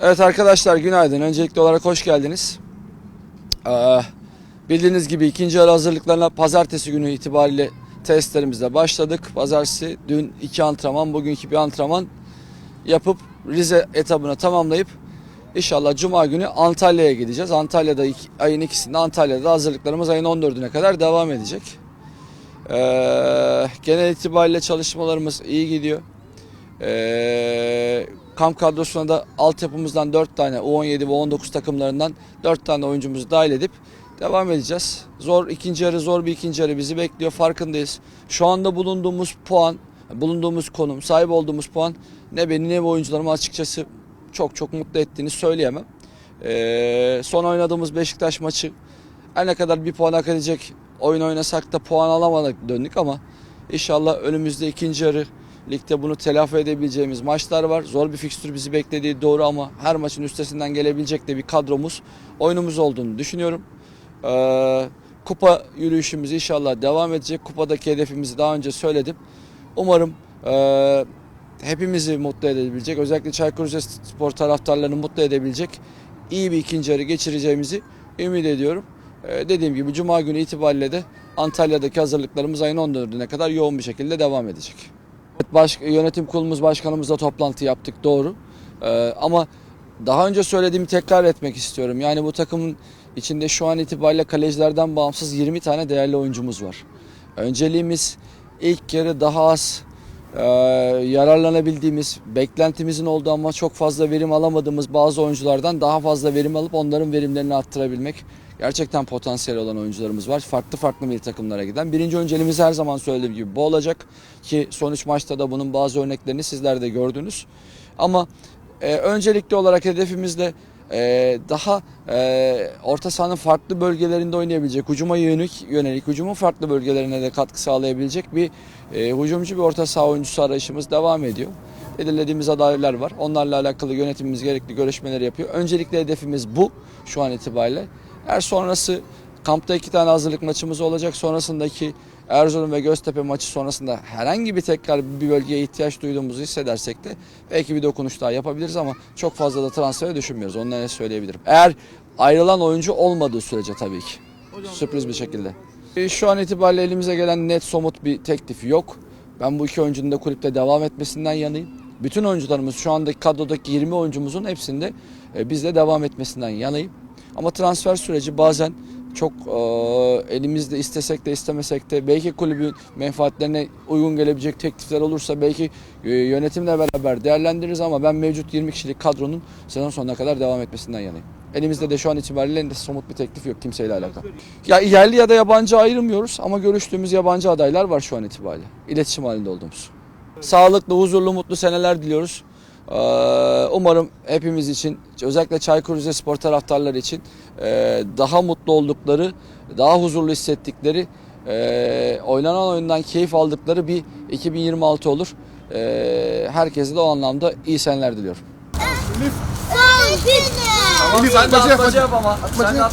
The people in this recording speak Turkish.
Evet arkadaşlar günaydın. Öncelikli olarak hoş geldiniz. Ee, bildiğiniz gibi ikinci yarı hazırlıklarına pazartesi günü itibariyle testlerimizle başladık. Pazartesi dün iki antrenman, bugünkü bir antrenman yapıp Rize etabını tamamlayıp inşallah Cuma günü Antalya'ya gideceğiz. Antalya'da iki- ayın ikisinde Antalya'da hazırlıklarımız ayın 14'üne kadar devam edecek. Ee, genel itibariyle çalışmalarımız iyi gidiyor. Ee, kamp kadrosuna da altyapımızdan 4 tane U17 ve 19 takımlarından 4 tane oyuncumuzu dahil edip devam edeceğiz. Zor ikinci yarı zor bir ikinci yarı bizi bekliyor farkındayız. Şu anda bulunduğumuz puan, bulunduğumuz konum, sahip olduğumuz puan ne beni ne bu oyuncularımı açıkçası çok çok mutlu ettiğini söyleyemem. Ee, son oynadığımız Beşiktaş maçı her ne kadar bir puan hak oyun oynasak da puan alamadık döndük ama inşallah önümüzde ikinci yarı ligde bunu telafi edebileceğimiz maçlar var. Zor bir fikstür bizi beklediği doğru ama her maçın üstesinden gelebilecek de bir kadromuz, oyunumuz olduğunu düşünüyorum. Ee, kupa yürüyüşümüz inşallah devam edecek. Kupadaki hedefimizi daha önce söyledim. Umarım e, hepimizi mutlu edebilecek, özellikle Çaykur Rizespor taraftarlarını mutlu edebilecek iyi bir ikinci yarı geçireceğimizi ümit ediyorum. Ee, dediğim gibi Cuma günü itibariyle de Antalya'daki hazırlıklarımız ayın 14'üne kadar yoğun bir şekilde devam edecek. Baş, yönetim kurulumuz başkanımızla toplantı yaptık doğru. Ee, ama daha önce söylediğimi tekrar etmek istiyorum. Yani bu takımın içinde şu an itibariyle kalecilerden bağımsız 20 tane değerli oyuncumuz var. Önceliğimiz ilk yarı daha az e, yararlanabildiğimiz, beklentimizin olduğu ama çok fazla verim alamadığımız bazı oyunculardan daha fazla verim alıp onların verimlerini arttırabilmek. Gerçekten potansiyel olan oyuncularımız var. Farklı farklı milli takımlara giden. Birinci önceliğimiz her zaman söylediğim gibi bu olacak. Ki son üç maçta da bunun bazı örneklerini sizler de gördünüz. Ama e, öncelikli olarak hedefimizde e, daha e, orta sahanın farklı bölgelerinde oynayabilecek, hücuma yönelik, yönelik hücumun farklı bölgelerine de katkı sağlayabilecek bir e, hücumcu bir orta saha oyuncusu arayışımız devam ediyor. Belirlediğimiz adaylar var. Onlarla alakalı yönetimimiz gerekli görüşmeleri yapıyor. Öncelikle hedefimiz bu şu an itibariyle. Eğer sonrası kampta iki tane hazırlık maçımız olacak. Sonrasındaki Erzurum ve Göztepe maçı sonrasında herhangi bir tekrar bir bölgeye ihtiyaç duyduğumuzu hissedersek de belki bir dokunuş daha yapabiliriz ama çok fazla da transfere düşünmüyoruz. Onu ne söyleyebilirim. Eğer ayrılan oyuncu olmadığı sürece tabii ki. Sürpriz bir şekilde. E, Şu an itibariyle elimize gelen net somut bir teklif yok. Ben bu iki oyuncunun da kulüpte devam etmesinden yanayım. Bütün oyuncularımız şu andaki kadrodaki 20 oyuncumuzun hepsinde e, bizde devam etmesinden yanayım. Ama transfer süreci bazen çok e, elimizde istesek de istemesek de belki kulübün menfaatlerine uygun gelebilecek teklifler olursa belki e, yönetimle beraber değerlendiririz ama ben mevcut 20 kişilik kadronun sezon sonuna kadar devam etmesinden yanayım. Elimizde de şu an itibariyle somut bir teklif yok kimseyle alakalı. Ya yerli ya da yabancı ayırmıyoruz ama görüştüğümüz yabancı adaylar var şu an itibariyle. İletişim halinde olduğumuz. Sağlıklı, huzurlu, mutlu seneler diliyoruz. Ee, Umarım hepimiz için, özellikle Çaykur Rizespor taraftarları için e, daha mutlu oldukları, daha huzurlu hissettikleri, e, oynanan oyundan keyif aldıkları bir 2026 olur. E, Herkese de o anlamda iyi seneler diliyorum. Elif atmaca yap hadi. yap ama. Atmaca yap.